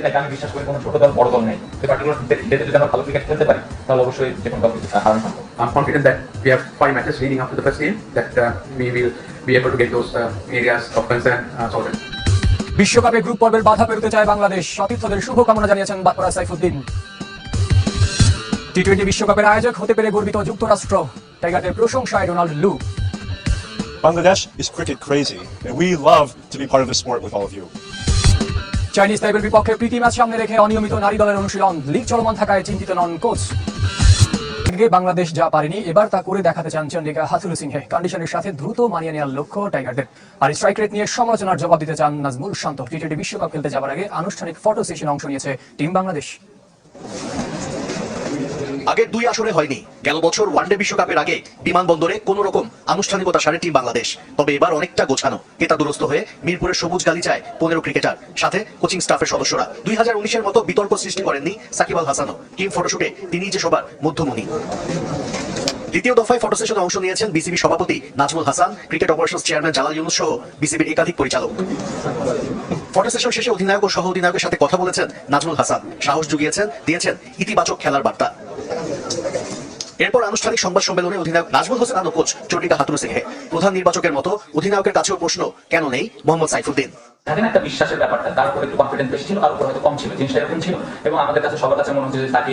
যেটাকে আমি বিশ্বাস করি কোনো ছোট দল বড় দল নেই পার্টিকুলার যদি আমরা ভালো ক্রিকেট খেলতে পারি তাহলে অবশ্যই যে কোনো দল হারানো সম্ভব। কনফিডেন্ট দ্যাট উই হ্যাভ বিশ্বকাপে গ্রুপ পর্বের বাধা পেরোতে চায় বাংলাদেশ। সতীর্থদের শুভকামনা জানিয়েছেন বাপরা সাইফুদ্দিন। টি টোয়েন্টি বিশ্বকাপের আয়োজক হতে পেরে গর্বিত যুক্তরাষ্ট্র। টাইগারদের প্রশংসায় ডোনাল্ড লু। Bangladesh is cricket crazy, and we love to be part of the sport with all of. Chinese তাইবের বিপক্ষে প্রীতি ম্যাচ সামনে রেখে অনিয়মিত নারী দলের অনুশীলন। লিগ চলমান থাকায় চিন্তিত নন কোচ। বাংলাদেশ যা পারেনি, এবার তা করে দেখাতে চান চন্ডিকা হাথুরু সিংহে। কন্ডিশনের সাথে দ্রুত মানিয়ে নেওয়ার লক্ষ্য টাইগারদের। আর স্ট্রাইক রেট নিয়ে সমালোচনার জবাব দিতে চান নাজমুল শান্ত। টি টোয়েন্টি বিশ্বকাপ খেলতে যাওয়ার আগে আনুষ্ঠানিক ফটো সেশনে অংশ নিয়েছে টিম বাংলাদেশ। আগের দুই আসরে হয়নি। গেল বছর ওয়ানডে বিশ্বকাপের আগে বিমানবন্দরে কোন রকম আনুষ্ঠানিকতা সারে টিম বাংলাদেশ। তবে এবার অনেকটা গোছানো। কেতা দুরস্ত হয়ে মিরপুরের সবুজ গালিচায় পনেরো ক্রিকেটার, সাথে কোচিং স্টাফের সদস্যরা। দুই হাজার উনিশের মতো বিতর্ক সৃষ্টি করেননি সাকিব আল হাসানও। টিম ফটোশুটে তিনি যে সবার মধ্যমণি। দ্বিতীয় দফায় ফটো সেশনে অংশ নিয়েছেন বিসিবি সভাপতি Nazmul Hasan, cricket operation chairman Jalal Yunus সহ বিসিবির একাধিক পরিচালক। ফটো সেশন শেষে অধিনায়ক ও সহ অধিনায়কের সাথে কথা বলেছেন নাজমুল হাসান। সাহস জুগিয়েছেন, দিয়েছেন ইতিবাচক খেলার বার্তা। এরপর আনুষ্ঠানিক সংবাদ সম্মেলনে অধিনায়ক নাজমুল হোসেন আনো কোচ চন্ডিকা হাতুরু সিংহে প্রধান নির্বাচকের মতো অধিনায়কের কাছেও প্রশ্ন কেন নেই মোহাম্মদ সাইফুদ্দিন? থাকেন একটা বিশ্বাসের ব্যাপারটা তার উপর একটু কনফিডেন্স বেশি ছিল আর উপর হয়তো কম ছিল জিনিসটা এরকম ছিল। এবং আমাদের কাছে সবার কাছে মনে হচ্ছে যে তাকে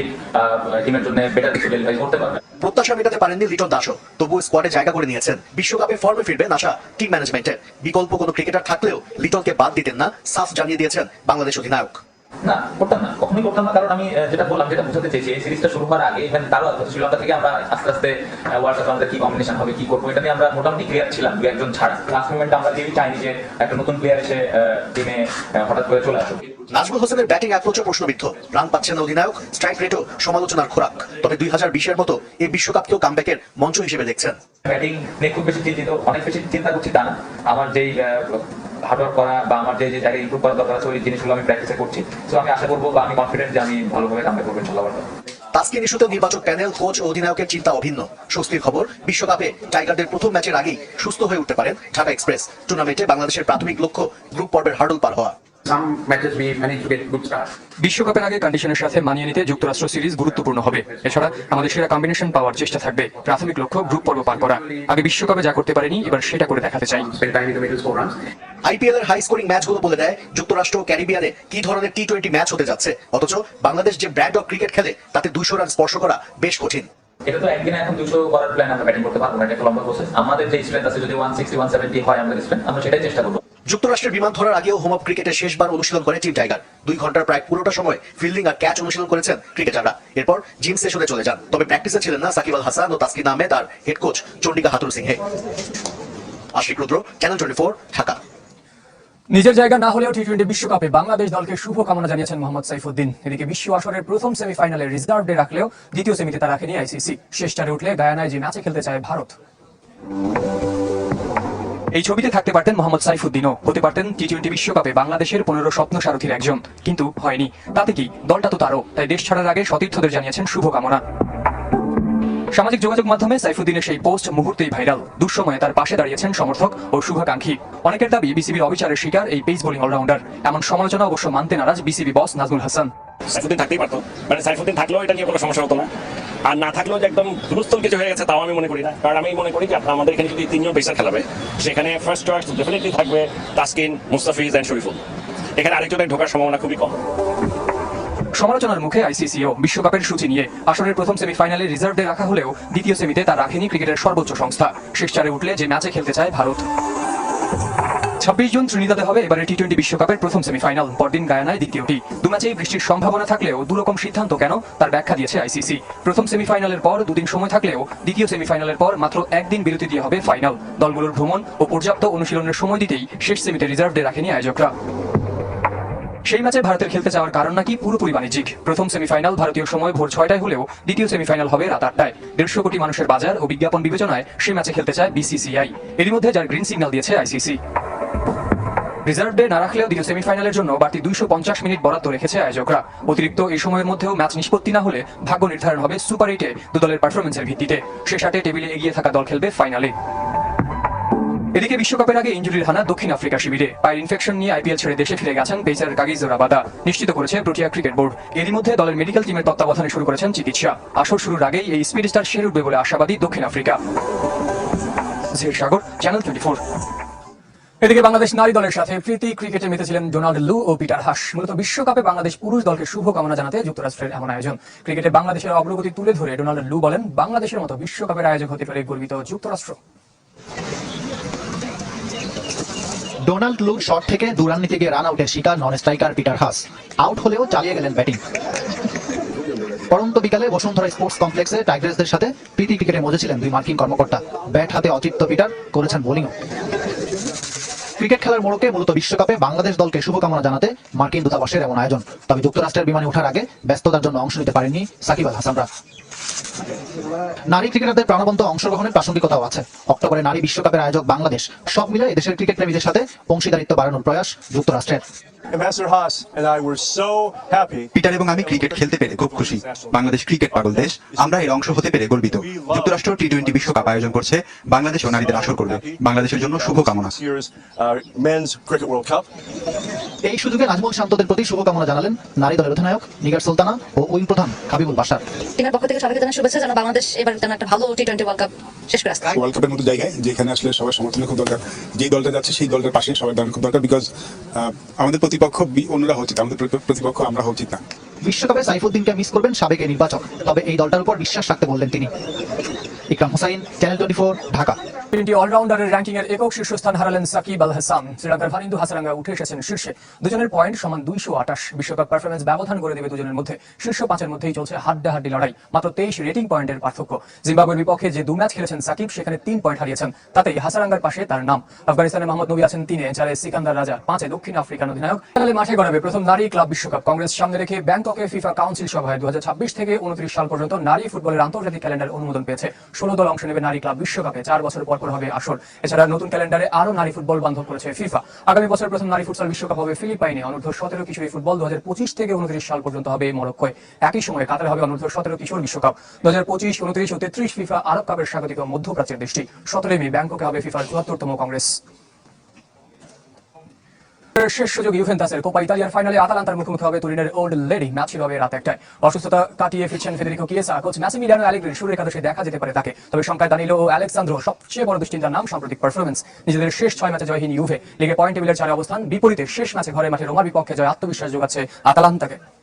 টিমের জন্য বেটার কিছু ডেলিভারি করতে পারবে। প্রত্যাশা মেটাতে পারেননি লিটন দাসও তবু স্কোয়াডে জায়গা করে নিয়েছেন। বিশ্বকাপে ফর্মে ফিরবেন আশা টিম ম্যানেজমেন্টের বিকল্প কোনো ক্রিকেটার থাকলেও লিটনকে বাদ দিতেন না সাফ জানিয়ে দিয়েছেন বাংলাদেশ অধিনায়ক। না, করতাম না। কখনোই করতাম না, কারণ আমি যেটা বললাম, যেটা বোঝাতে চেয়েছি, এই সিরিজটা শুরু হওয়ার আগে ইভেন তারও শ্রীলঙ্কা থেকে আমরা আস্তে আস্তে ওয়ার্ল্ড কাপে আমাদের কি কম্বিনেশন হবে, কি করব, এটা নিয়ে আমরা মোটামুটি ক্লিয়ার ছিলাম দু একজন ছাড়া। লাস্ট মোমেন্টে আমরা কেউই চাইনি যে একটা নতুন প্লেয়ার এসে টিমে হঠাৎ করে চলে আসুক। নাজমুল হোসেনের ব্যাটিং অ্যাপ্রোচও প্রশ্নবিদ্ধ। রান পাচ্ছেন না অধিনায়ক স্ট্রাইক রেটও সমালোচনার খোরাক। তবে দুই হাজার বিশের মতো এই বিশ্বকাপকেও কামব্যাকের মঞ্চ হিসেবে দেখছেন। ব্যাটিং নিয়ে খুব বেশি চিন্তিত অনেক বেশি চিন্তা করছি তা না। আমার যেই হার্ডওয়ার্ক করা বা আমার যে যে জায়গায় ইমপ্রুভ দরকার আছে ওই জিনিসগুলো আমি প্র্যাকটিসে করছি। তো আমি আশা করব বা আমি কনফিডেন্ট যে আমি ভালোভাবে কামব্যাক করব ইনশাল্লাহ তাস্কিন ইস্যুতেও নির্বাচক প্যানেল কোচ ও অধিনায়কের চিন্তা অভিন্ন। স্বস্তির খবর বিশ্বকাপে টাইগারদের প্রথম ম্যাচের আগেই সুস্থ হয়ে উঠতে পারেন ঢাকা এক্সপ্রেস। টুর্নামেন্টে বাংলাদেশের প্রাথমিক লক্ষ্য গ্রুপ পর্বের হার্ডল পার হওয়া। বিশ্বকাপের আগে কন্ডিশনের সাথে মানিয়ে নিতে যুক্তরাষ্ট্র সিরিজ গুরুত্বপূর্ণ হবে। এছাড়া আমাদের সেরা কম্বিনেশন পাওয়ার চেষ্টা থাকবে প্রাথমিক লক্ষ্য গ্রুপ পর্ব পার করা। আগে বিশ্বকাপে যা করতে পারেনি এবার সেটা করে দেখাতে চাই. আইপিএল এর হাই স্কোরিং ম্যাচগুলো বলে দেয় যুক্তরাষ্ট্র ক্যারিবিয়ানে কি ধরনের টি টোয়েন্টি ম্যাচ হতে যাচ্ছে? অথচ বাংলাদেশ যে ব্র্যান্ড অফ ক্রিকেট খেলে তাতে দুইশো রান স্পর্শ করা বেশ কঠিন। এটা তো একদিনে এখন দুশো করার প্ল্যান আমরা ব্যাটিং করতে পারব না এটা লম্বা প্রসেস আমাদের যে স্ট্রেন্থ আছে যদি ওয়ান সিক্সটি ওয়ান সেভেন্টি হয় আমাদের স্ট্রেন্থ আমরা সেটাই চেষ্টা করব। যুক্তরাষ্ট্রের বিমান ধরার আগেও হোম অফ ক্রিকেটে শেষবার অনুশীলন করে টিম টাইগার। দুই ঘণ্টার প্রায় পুরোটা সময় ফিল্ডিং আর ক্যাচ অনুশীলন করেছেন ক্রিকেটাররা। এরপর জিম সেশনে চলে যান। তবে প্র্যাকটিসে ছিলেন না সাকিব আল হাসান ও তাসকিন আহমেদ আর head coach Chandika Hathurusingha. Ashiq Rudra channel twenty four Dhaka. নিজের জায়গা না হলেও টি টোয়েন্টি বিশ্বকাপে বাংলাদেশ দলকে শুভকামনা জানিয়েছেন মোহাম্মদ সাইফুদ্দিন। এদিকে বিশ্ব আসরের প্রথম সেমিফাইনালে রিজার্ভ ডে রাখলেও দ্বিতীয় সেমিতে তা রাখেনি আইসিসি। শেষ চারে উঠলে গায়ানায় যে ম্যাচে খেলতে চায় ভারত। এই ছবিতে থাকতে পারতেন মোহাম্মদ সাইফুদ্দিনও। হতে পারতেন টি টোয়েন্টি বিশ্বকাপে বাংলাদেশের পনেরো স্বপ্ন সারথীর একজন। কিন্তু হয়নি। তাতে কি? দলটা তো তারও। তাই দেশ ছাড়ার আগে সতীর্থদের জানিয়েছেন শুভকামনা। সামাজিক যোগাযোগ মাধ্যমে সাইফুদ্দিনের সেই পোস্ট মুহূর্তেই ভাইরাল। দুঃসময়ে তার পাশে দাঁড়িয়েছেন সমর্থক ও শুভাকাঙ্ক্ষী। অনেকের দাবি, বিসিবির অবিচারের শিকার এই পেস বোলিং অলরাউন্ডার। এমন সমালোচনা অবশ্য মানতে নারাজ বিসিবি বস নাজমুল হাসান। সাইফুদ্দিন থাকতেই পারতো। মানে সাইফুদ্দিন থাকলেও এটা নিয়ে কোনো সমস্যা হতো না। আর না থাকলেও যে একদম দুরস্থল কিছু হয়ে গেছে, তাও আমি মনে করি না। কারণ আমি মনে করি যে আপনার আমাদের এখানে যদি তিনজন পেসার খেলাবে, সেখানে ফার্স্ট চয়েস ডেফিনেটলি থাকবে তাসকিন, মুস্তাফিজ অ্যান্ড শরীফুল। এখানে আরেকজনের ঢোকার সম্ভাবনা খুবই কম। সমালোচনার মুখে আইসিসিও বিশ্বকাপের সূচি নিয়ে আসরের প্রথম সেমিফাইনালে রিজার্ভ রাখা হলেও দ্বিতীয় সেমিতে তা রাখেনি ক্রিকেটের সর্বোচ্চ সংস্থা। শেষ চারে উঠলে যে ম্যাচে খেলতে চায় ভারত। ছাব্বিশ জুন ত্রিনিদাদে হবে, এবারে টি টোয়েন্টি বিশ্বকাপের প্রথম সেমিফাইনাল পরদিন গায়ানায় দ্বিতীয়টি দু ম্যাচেই বৃষ্টির সম্ভাবনা থাকলেও দুরকম সিদ্ধান্ত কেন? তার ব্যাখ্যা দিয়েছে আইসিসি প্রথম সেমিফাইনালের পর দুদিন সময় থাকলেও দ্বিতীয় সেমিফাইনালের পর মাত্র একদিন বিরতি দিয়ে হবে ফাইনাল দলগুলোর ভ্রমণ ও পর্যাপ্ত অনুশীলনের সময় দিতেই শেষ সেমিতে রিজার্ভ ডে রাখেনি আয়োজকরা। সেই ম্যাচে ভারতের খেলতে যাওয়ার কারণ নাকি পুরোপুরি বাণিজ্যিক। প্রথম সেমিফাইনাল ভারতীয় সময় ভোর ছয়টায় হলেও দ্বিতীয় সেমিফাইনাল হবে রাত আটটায়। দেড়শো কোটি মানুষের বাজার ও বিজ্ঞাপন বিবেচনায় সেই ম্যাচে খেলতে চায় বিসিসিআই এরই মধ্যে যার গ্রিন সিগন্যাল দিয়েছে আইসিসি রিজার্ভ ডে না রাখলেও দ্বিতীয় সেমিফাইনালের জন্য বাড়তি দুইশো পঞ্চাশ মিনিট বরাদ্দ রেখেছে আয়োজকরা। অতিরিক্ত এই সময়ের মধ্যেও ম্যাচ নিষ্পত্তি না হলে ভাগ্য নির্ধারণ হবে সুপার এইটে দু দলের পারফরমেন্সের ভিত্তিতে। শেষ আটে টেবিলে এগিয়ে থাকা দল খেলবে ফাইনালে। এদিকে বিশ্বকাপের আগে ইঞ্জুরির হানা দক্ষিণ আফ্রিকা শিবিরে। পায়ের ইনফেকশন নিয়ে আইপিএল ছেড়ে দেশে ফিরে গেছেন পেসার কাগিজো রাবাদা নিশ্চিত করেছে প্রোটিয়া ক্রিকেট বোর্ড। এরই মধ্যে দলের মেডিকেল টিমের তত্ত্বাবধানে শুরু করেছেন চিকিৎসা। আসর শুরুর আগেই এই স্পিড স্টার সেরে উঠবে বলে আশাবাদী দক্ষিণ আফ্রিকা। সাগর চ্যানেল টোয়েন্টি এদিকে বাংলাদেশ নারী দলের সাথে প্রীতি ক্রিকেটে মেতেছিলেন ডোনাল্ড লু ও পিটার হাস। মূলত বিশ্বকাপে বাংলাদেশ পুরুষ দলকে শুভ কামনা জানাতে যুক্তরাষ্ট্রের এমন আয়োজন। ক্রিকেটে বাংলাদেশের অগ্রগতি তুলে ধরে ডোনাল্ড লু বলেন, বাংলাদেশের মতো বিশ্বকাপের আয়োজক হতে পেরে গর্বিত যুক্তরাষ্ট্র। ডোনাল্ড লুর শট থেকে দুরান গিয়ে রান আউটের শিকার non striker Peter Haas. Out হলেও চালিয়ে গেলেন ব্যাটিং। পরন্ত বিকালে বসুন্ধরা স্পোর্টস কমপ্লেক্সে টাইগার্সদের সাথে প্রীতি ক্রিকেটে মজেছিলেন দুই মার্কিন কর্মকর্তা। ব্যাট হাতে অতৃপ্ত পিটার করেছেন বোলিংও। ক্রিকেট খেলার মোড়কে মূলত বিশ্বকাপে বাংলাদেশ দলকে শুভকামনা জানাতে মার্কিন দূতাবাসের এমন আয়োজন। তবে যুক্তরাষ্ট্রের বিমানে ওঠার আগে ব্যস্ততার জন্য অংশ নিতে পারেনি সাকিব আল হাসানরা। নারী ক্রিকেটারদের প্রাণবন্ত অংশগ্রহণের প্রাসঙ্গিকতাও আছে। অক্টোবরে নারী বিশ্বকাপের আয়োজক বাংলাদেশ সব মিলে এদেশের ক্রিকেট প্রেমীদের সাথে অংশীদারিত্ব বাড়ানোর প্রয়াস যুক্তরাষ্ট্রের। Ambassador Haas and I were so happy. Peter এবং আমি ক্রিকেট খেলতে পেরে খুব খুশি। বাংলাদেশ ক্রিকেট পাগল দেশ আমরা এর অংশ হতে পেরে গর্বিত। যুক্তরাষ্ট্র টি টোয়েন্টি বিশ্বকাপ আয়োজন করছে বাংলাদেশ ও নারীদের আসর করবে। বাংলাদেশের জন্য শুভ কামনা This year's Men's Cricket World Cup. এই সুযোগে নাজমুল শান্তদের প্রতি শুভকামনা জানালেন নারী দলের অধিনায়ক নিগার সুলতানা ও উইং প্রধান হাবিবুল বাসার পক্ষ থেকে সবাইকে জানাই শুভেচ্ছা যেন বাংলাদেশ এবার যেন একটা ভালো টি টোয়েন্টি ওয়ার্ল্ড কাপ শেষ করে আসতে ওয়ার্ল্ড কাপের মতো জায়গায় যেখানে আসলে সবার সমর্থনের খুব দরকার যেই দলটা যাচ্ছে সেই দলটার পাশে সবার দাঁড়ানো খুব দরকার বিকজ আমাদের প্রতিপক্ষ বি- অন্যরা হচ্ছে আমাদের প্রতিপক্ষ আমরা উচিত না। বিশ্বকাপে সাইফুদ্দিনকে মিস করবেন সাবেক নির্বাচক তবে এই দলটার উপর বিশ্বাস রাখতে বললেন তিনি। Ikram Hossain channel twenty Dhaka. Twenty অলরাউন্ডারের ranking এর একক শীর্ষস্থান হারালেন সাকিব আল হাসান শ্রীলঙ্কার ফারিন্দু হাসারাঙ্গা উঠে এসেছেন শীর্ষে। দুজনের পয়েন্ট সমান দুইশো আঠাশ। বিশ্বকাপ পারফরমেন্স ব্যবধান করে দেবে দুজনের মধ্যে। শীর্ষ পাঁচের মধ্যেই চলছে হাড্ডাহাড্ডি লড়াই। মাত্র তেইশ রেটিং পয়েন্টের পার্থক্য। জিম্বাবুয়ের বিপক্ষে যে দু ম্যাচ খেলেছেন সাকিব, সেখানে তিন পয়েন্ট হারিয়েছেন। তাতেই হাসারাঙ্গার পাশে তার নাম। আফগানিস্তানে মোহাম্মদ নবী আছেন তিনে। চারে সিকান্দার রাজা পাঁচে দক্ষিণ আফ্রিকান অধিনায়ক। ফাইনালে মাঠে গড়াবে প্রথম নারী ক্লাব বিশ্বকাপ। কংগ্রেস সামনে রেখে ব্যাংককে ফিফা কাউন্সিল সভায় দু হাজার ছাব্বিশ থেকে উনত্রিশ সাল পর্যন্ত নারী ফুটবলের আন্তর্জাতিক ক্যালেন্ডার অনুমোদন পেয়েছে। ষোলো দল অংশ নেবে নারী ক্লাব বিশ্বকাপে। চার বছর পর পর হবে আসর এছাড়া নতুন ক্যালেন্ডারে আরও নারী ফুটবল বান্ধব করেছে ফিফা। আগামী বছর প্রথম নারী ফুটবল বিশ্বকাপ হবে ফিলিপাইনে। অনূর্ধ্ব সতেরো কিশোরী ফুটবল দু হাজার পঁচিশ থেকে উনত্রিশ সাল পর্যন্ত হবে মরক্কোয়। একই সময় কাতারে হবে অনূর্ধ্ব সতেরো কিশোর বিশ্বকাপ। দু হাজার পঁচিশ, উনত্রিশ ও তেত্রিশ ফিফা আরব কাপের স্বাগতিক মধ্যপ্রাচ্যের দেশটি। সতেরোই মে ব্যাংককে হবে ফিফার চুয়াত্তরতম কংগ্রেস। শেষ সুযোগ ইউভেন্টাসের কোপা ইতালিয়ার ফাইনালে আতালান্তার মুখোমুখি হবে তুরিনের ওল্ড লেডি ম্যাচ হবে রাত একটায়। অসুস্থতা কাটিয়ে ফিরছেন ফেদেরিকো কিয়েসা। কোচ শুরু একাদশে দেখা যেতে পারে তাকে। তবে সংখ্যায় দানিলো ও অ্যালেক্সান্দ্রো সবচেয়ে বড় দুশ্চিন্তার নাম সাম্প্রতিক পারফরমেন্স নিজেদের শেষ ছয় ম্যাচে জয়হীন ইউভে। লিগে পয়েন্ট টেবিলের চারে অবস্থান। বিপরীতে শেষ ম্যাচে ঘরে মাঠে রোমার বিপক্ষে জয় আত্মবিশ্বাস যোগাচ্ছে আতালান্তাকে।